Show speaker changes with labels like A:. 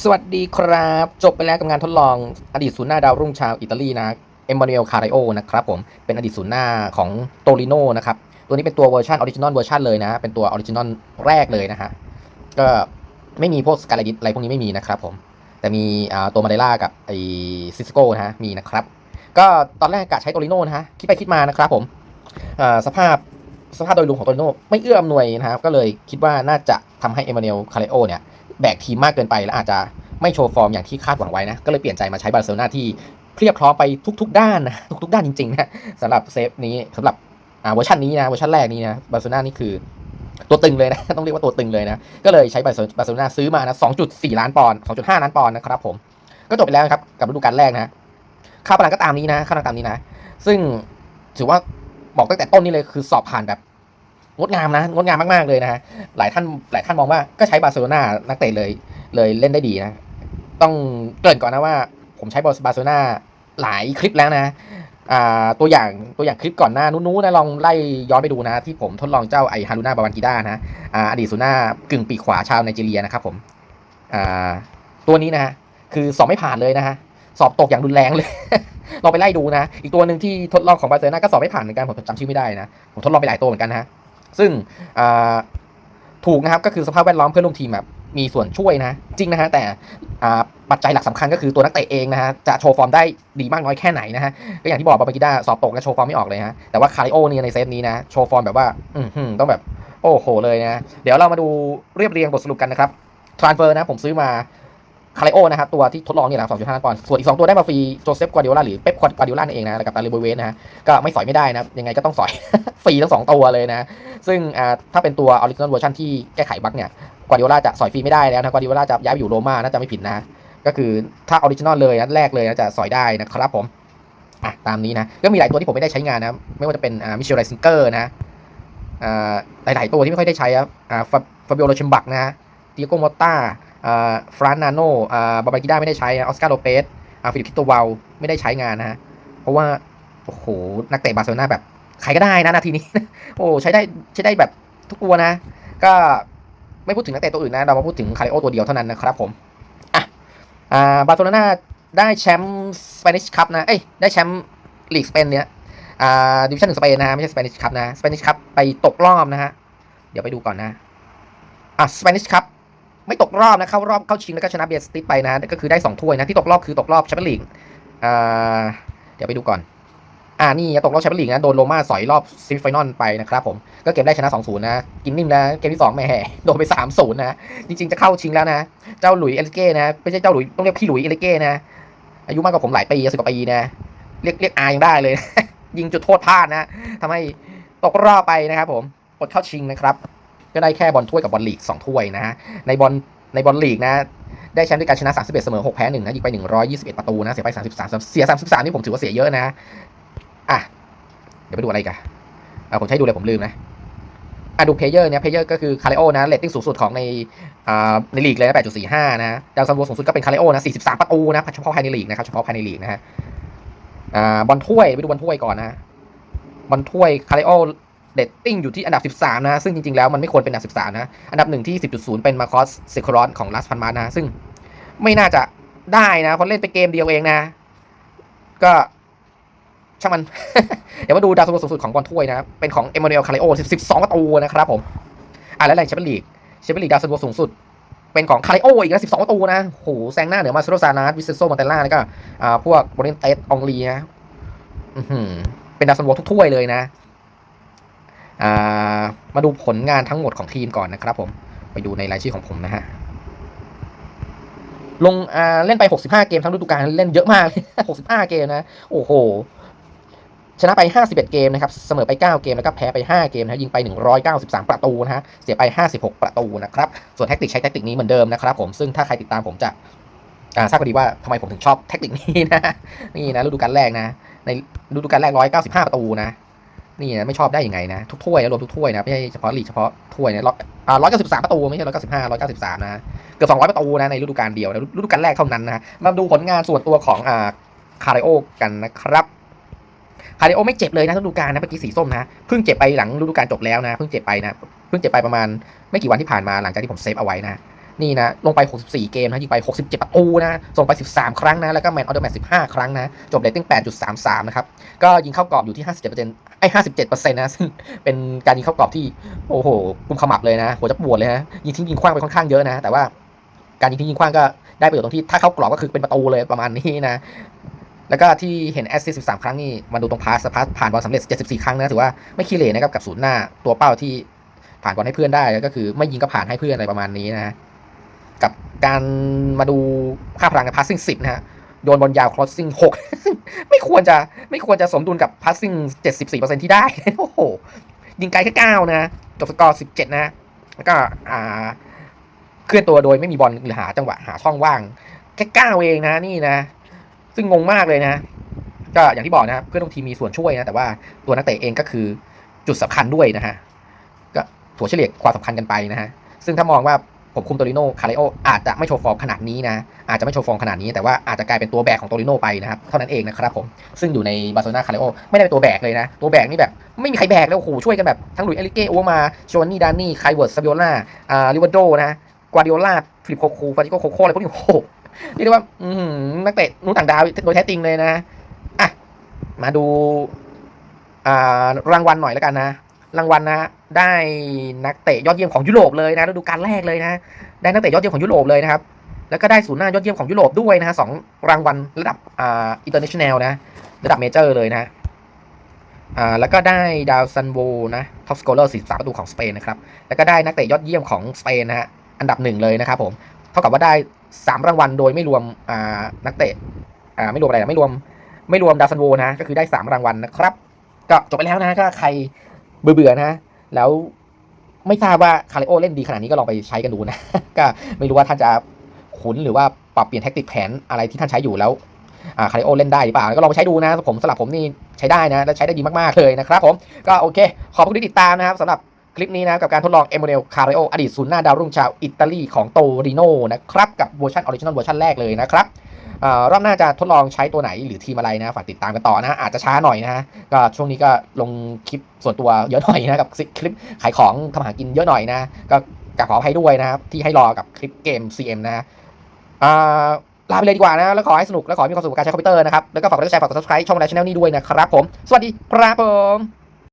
A: สวัสดีครับ จบไปแล้วกับงานทดลองอดีตศูนย์หน้าดาวรุ่งชาวอิตาลีนะเอมมานูเอลคาริโอนะครับผมเป็นอดีตศูนย์หน้าของโตริโนนะครับ ตัวนี้เป็นตัวเวอร์ชันออริจินอลเวอร์ชันเลยนะ เป็นตัวออริจินอลแรกเลยนะฮะ ก็ไม่มีพวกสกาเลดิตอะไรพวกนี้ไม่มีนะครับผม แต่มีตัวมาเดล่ากับไอซิสโก้นะฮะ มีนะครับ ก็ตอนแรกกะใช้โตริโนนะฮะ คิดไปคิดมานะครับผมอ่าสภาพสภาพโดยรวมของโตริโนไม่เอื้ออำนวยนะครับก็เลยคิดว่าน่าจะทำให้เอมมานูเอลคาริโอเนี่ย แบกทีมมากเกินไปและอาจจะไม่โชว์ฟอร์มอย่างที่คาดหวังไว้นะ ก็เลยเปลี่ยนใจมาใช้บาร์เซโลนาที่เพรียบพร้อมไปทุก ๆ ด้านนะทุกๆด้านจริงๆนะสำหรับเซฟนี้สำหรับอ่าเวอร์ชันนี้นะเวอร์ชันแรกนี้นะบาร์เซโลนานี่คือตัวตึงเลยนะ ต้องเรียกว่าตัวตึงเลยนะ ก็เลยใช้บาร์เซบาร์เซโลนาซื้อมานะ2.4 ล้านปอนด์2.5 ล้านปอนด์นะครับผมก็จบไปแล้วนะครับกับฤดูกาลแรกนะค่าพลังก็ตามนี้นะค่าพลังตามนี้นะ ซึ่งถือว่าบอกตั้งแต่ต้นนี้เลยคือสอบผ่านแบบ งดงามนะงดงามมากๆเลยนะฮะหลายท่านหลายท่านมองว่าก็ใช้บาร์เซโลนานักเตะเลยเลยเล่นได้ดีนะ ต้องเกริ่นก่อนนะว่า ผมใช้บาร์เซโลนาหลายคลิปแล้วนะตัวอย่างตัวอย่างคลิปก่อนหน้านู้นนะลองไล่ย้อนไปดูนะ ที่ผมทดลองเจ้าไอฮารุน่าบาวันกิด้านะออดีตซูน่ากึ่งปีกขวาชาวไนจีเรียนะครับผมตัวนี้นะฮะคือสอบไม่ผ่านเลยนะฮะสอบตกอย่างรุนแรงเลยลองไปไล่ดูนะ อีกตัวหนึ่งที่ทดลองของบาร์เซโลนาก็สอบไม่ผ่านเหมือนกันผมจำชื่อไม่ได้นะ ผมทดลองไปหลายตัวเหมือนกันนะ ซึ่งถูกนะครับก็คือสภาพแวดล้อมเพื่อนร่วมทีมแบบมีส่วนช่วยนะจริงนะฮะแต่ปัจจัยหลักสำคัญก็คือตัวนักเตะเองนะฮะจะโชว์ฟอร์มได้ดีมากน้อยแค่ไหนนะฮะก็อย่างที่บอกบาบากิด้าสอบตกและโชว์ฟอร์มไม่ออกเลยฮะแต่ว่าคาริโอเนี่ยในเซตนี้นะโชว์ฟอร์มแบบว่าอืต้องแบบโอ้โหเลยนะ เดี๋ยวเรามาดูเรียบเรียงบทสรุปกันนะครับทรานเฟอร์นะผมซื้อมา คาริโอนะครับตัวที่ทดลองนี่แหละ2.5ล้านปอนด์ส่วนอีก2ตัวได้มาฟรีโจเซฟกวาดิโอลาหรือเป๊ปกวาดิโอลาเองนะแล้วกับตาลิโบเวนนะฮะก็ไม่สอยไม่ได้นะยังไงก็ต้องสอย ฟรีทั้งสองตัวเลยนะ ซึ่งอ่าถ้าเป็นตัวออริจินอลเวอร์ชันที่แก้ไขบั๊กเนี่ยกวาดิโอลาจะสอยฟรีไม่ได้แล้วนะกวาดิโอลาจะย้ายไปอยู่โรม่าน่าจะไม่ผิดนะก็คือถ้าออริจินอลเลยนัดแรกเลยนะจะสอยได้นะครับผมอะตามนี้นะก็มีหลายตัวที่ผมไม่ได้ใช้งานนะไม่ว่าจะเป็นอ่ามิเชลไรซิงเกอร์นะอ่าหลายๆตัวที่ไม่ค่อยได้ใช้ครับอ่าฟาบิโอโรชิมบักนะเตียโกโมต้า ฟรานนาโนอ่าบาบากิด้าไม่ได้ใช้ออสการ์โลเปสฟิลิปคิโตวาลไม่ได้ใช้งานนะฮะ เพราะว่า โอ้โห นักเตะบาร์เซโลนาแบบ ใครก็ได้นะนาทีนี้ โอ้ใช้ได้ใช้ได้แบบทุกตัวนะ ก็ไม่พูดถึงนักเตะตัวอื่นนะ เรามาพูดถึงคาริโอตัวเดียวเท่านั้นนะครับผม อะอ่าบาร์เซโลนาได้แชมป์สเปนิชคัพนะ เอ้ย ได้แชมป์ลีกสเปนเนี่ยอ่าดิวิชั่นหนึ่งสเปนนะไม่ใช่สเปนิชคัพนะ สเปนิชคัพไปตกรอบนะฮะ เดี๋ยวไปดูก่อนนะ อะ สเปนิชคัพ กรอบนะเข้ารอบเข้าชิงแล้วก็ชนะเบียสติไปนะ ก็คือได้สองถ้วยนะที่ตกรอบคือตกรอบแชมเปี้ยนลีกอ่าเดี๋ยวไปดูก่อน อ่านี่ตกรอบแชมเปี้ยนลีกนะโดนโรม่าสอยรอบซิมิไฟนอลไปนะครับผมก็เกมแรกชนะ 2-0 นะ กินนิ่มนะเกมที่2แหม่โดนไป 3-0 นะ จริงๆจะเข้าชิงแล้วนะ เจ้าหลุยเอลิเก้นะไม่ใช่เจ้าหลุยต้องเรียกพี่หลุยเอลิเก้นะอายุมากกว่าผมหลายปีสิบกว่าปีนะเรียกเรียกอายังได้เลย ยิงจุดโทษพลาดนะทำให้ตกรอบไปนะครับผมอดเข้าชิงนะครับก็ได้แค่บอลถ้วยกับบอลลีก2ถ้วยนะฮะในบอล ในบอลลีกนะ ได้แชมป์ด้วยการชนะ 31 เสมอ 6 แพ้1นะยิงไป 121 ประตูนะ เสียไป 33 เสีย 33 นี่ผมถือว่าเสียเยอะนะ อะ เดี๋ยวไปดูอะไรกันอะผมใช้ดูเลยผมลืมนะอะดูเพลเยอร์เนี่ยเพลเยอร์ก็คือคาริโอนะเรตติ้งสูงสุดของในอ่าในลีกเลยนะ8.45 นะดาวซันโวสูงสุดก็เป็นคาริโอนะ 43 ประตูนะเฉพาะภายในลีกนะครับเฉพาะภายในลีกนะฮะอ่าบอลถ้วยไปดูบอลถ้วยก่อนนะบอลถ้วยคาริโอ เรตติ้งอยู่ที่อันดับ 13 นะ ซึ่งจริง ๆ แล้วมันไม่ควรเป็นอันดับ 13 นะ อันดับหนึ่งที่ 10.0 เป็นมาคอสเซครอนของลาสพันมานะ ซึ่งไม่น่าจะได้นะเพราะเล่นไปเกมเดียวเองนะ ก็ช่างมัน เดี๋ยวมาดูดาวซันโวสูงสุดของบอลถ้วยนะ เป็นของเอมมานูเอลคาริโอ12ประตูนะครับผม อะแล้วแรงแชมเปี้ยนลีกแชมเปี้ยนลีกดาวซันโวสูงสุด เป็นของคาริโออีกนะ12ประตูนะโหแซงหน้าเหนือมาซโรซานาสวิเซโซมอนเตล่าแล้วก็อ่าพวกโบรเนเตสองลีนะอื้อหือเป็นดาวซันโวทุกถ้วยเลยนะ มาดูผลงานทั้งหมดของทีมก่อนนะครับผม ไปดูในรายชื่อของผมนะฮะ ลงเล่นไป 65 เกมทั้งฤดูกาลเล่นเยอะมาก65 เกมนะ โอ้โห ชนะไป 51 เกมนะครับ เสมอไป 9 เกม แล้วก็แพ้ไป 5 เกมนะยิงไป 193 ประตูนะฮะ เสียไป 56 ประตูนะครับ ส่วนแท็กติกใช้แท็กติกนี้เหมือนเดิมนะครับผม ซึ่งถ้าใครติดตามผมจะทราบพอดีว่าทำไมผมถึงชอบแท็กติกนี้นะ นี่นะฤดูกาลแรกนะ ในฤดูกาลแรก 195 ประตูนะ นี่นะไม่ชอบได้ยังไงนะทุกถ้วยนะรวมทุกถ้วยนะไม่ใช่เฉพาะลีกเฉพาะถ้วยนะร้อยอ่า193ประตูไม่ใช่195 193นะเกือบ200ประตูนะในฤดูกาลเดียวนะฤดูกาลแรกเท่านั้นนะมาดูผลงานส่วนตัวของอ่าคาริโอกันนะครับคาริโอไม่เจ็บเลยนะฤดูกาลนะเมื่อกี้สีส้มนะเพิ่งเจ็บไปหลังฤดูกาลจบแล้วนะเพิ่งเจ็บไปนะเพิ่งเจ็บไปประมาณไม่กี่วันที่ผ่านมาหลังจากที่ผมเซฟเอาไว้นะ นี่นะ ลงไป 64 เกมนะยิงไป 67 ประตูนะ ส่งไป 13 ครั้งนะ แล้วก็แมนออเดอร์แมต15 ครั้งนะ จบเรตติ้ง 8.33 นะครับ ก็ยิงเข้ากรอบอยู่ที่ 57%ไอ้ 57%นะ ซึ่งเป็นการยิงเข้ากรอบที่ โอ้โหกุมขมับเลยนะ หัวจะปวดเลยนะ ยิงทิ้งยิงคว้างไปค่อนข้างเยอะนะ แต่ว่าการยิงทิ้งยิงคว้างก็ได้ประโยชน์ตรงที่ถ้าเข้ากรอบก็คือเป็นประตูเลยประมาณนี้นะแล้วก็ที่เห็นแอสซิสต์13 ครั้งนี่มาดูตรงพาสพาสผ่านบอลสำเร็จ 74 ครั้งนะถือว่าไม่ขี้เหร่นะครับกับศูนย์หน้าตัวเป้าที่ผ่านบอลให้เพื่อนได้ก็คือไม่ยิงก็ผ่านให้เพื่อนอะไรประมาณนี้นะ การมาดูค่าพลังใน passing 10นะฮะโยนบอลยาว crossing 6ไม่ควรจะไม่ควรจะสมดุลกับ passing 74%ที่ได้ โอ้โห ยิงไกลแค่9นะ จบสกอร์17นะ แล้วก็อ่าเคลื่อนตัวโดยไม่มีบอลหรือหาจังหวะหาช่องว่าง แค่9เองนะนี่นะ ซึ่งงงมากเลยนะ ก็อย่างที่บอกนะเพื่อนร่วมทีมมีส่วนช่วยนะ แต่ว่าตัวนักเตะเองก็คือจุดสำคัญด้วยนะฮะก็ถัวเฉลี่ยความสำคัญกันไปนะฮะซึ่งถ้ามองว่า ผมคุมโตริโนคาริโออาจจะไม่โชว์ฟอร์มขนาดนี้นะ อาจจะไม่โชว์ฟอร์มขนาดนี้ แต่ว่าอาจจะกลายเป็นตัวแบกของโตริโนไปนะครับ เท่านั้นเองนะครับผม ซึ่งอยู่ในบาร์เซโลนาคาริโอไม่ได้เป็นตัวแบกเลยนะ ตัวแบกนี่แบบ ไม่มีใครแบกแล้วโอ้โหช่วยกันแบบ ทั้งหลุยส์เอลิเก้โอมาโชนนี่ดานนี่ไคเวิร์ดซาบิโอล่าอ่าลิวาโดนะกวาดิโอล่าฟิลิปโคคูฟาจิโกโคโคอะไรพวกนี้โอ้โหเรียกได้ว่าอือหือนักเตะนู้ต่างดาวโดยแท้จริงเลยนะอะมาดูอ่ารางวัลหน่อยแล้วกันนะ รางวัลนะได้นักเตะยอดเยี่ยมของยุโรปเลยนะฤดูกาลแรกเลยนะ ได้นักเตะยอดเยี่ยมของยุโรปเลยนะครับ แล้วก็ได้ศูนย์หน้ายอดเยี่ยมของยุโรปด้วยนะฮะสองรางวัลระดับอ่าอินเตอร์เนชั่นแนลนะระดับเมเจอร์เลยนะอ่าแล้วก็ได้ดาวซันโวนะท็อปสกอร์เลอร์43ประตูของสเปนนะครับแล้วก็ได้นักเตะยอดเยี่ยมของสเปนนะฮะอันดับหนึ่งเลยนะครับผมเท่ากับว่าได้3รางวัลโดยไม่รวมอ่านักเตะอ่าไม่รวมอะไรนะไม่รวมไม่รวมดาวซันโวนะก็คือได้3รางวัลนะครับ ก็จบไปแล้วนะก็ใคร เบื่อๆนะ แล้วไม่ทราบว่าคาริโอเล่นดีขนาดนี้ก็ลองไปใช้กันดูนะ ก็ไม่รู้ว่าท่านจะขุนหรือว่าปรับเปลี่ยนแท็กติกแผนอะไรที่ท่านใช้อยู่แล้วคาริโอเล่นได้หรือเปล่า ก็ลองไปใช้ดูนะผมสำหรับผมนี่ใช้ได้นะและใช้ได้ดีมากๆเลยนะครับผมก็โอเค ขอบคุณที่ติดตามนะครับสำหรับคลิปนี้นะกับการทดลองเอโมเนลคาริโออดีตศูนย์หน้าดาวรุ่งชาวอิตาลีของโตริโนนะครับกับเวอร์ชันออริจินอลเวอร์ชันแรกเลยนะครับ รอบหน้าจะทดลองใช้ตัวไหนหรือทีมอะไรนะฝากติดตามกันต่อนะอาจจะช้าหน่อยนะฮะก็ช่วงนี้ก็ลงคลิปส่วนตัวเยอะหน่อยนะกับคลิปขายของทำอาหารกินเยอะหน่อยนะ ก็กราบขออภัยด้วยนะครับที่ให้รอกับคลิปเกม CM นะอ่าลาไปเลยดีกว่านะ แล้วขอให้สนุก และขอให้มีความสุขกับการใช้คอมพิวเตอร์นะครับ แล้วก็ฝากกดไลค์แชร์ฝากกด subscribe ช่องไลน์ช anel นี้ด้วยนะครับผม สวัสดีครับผม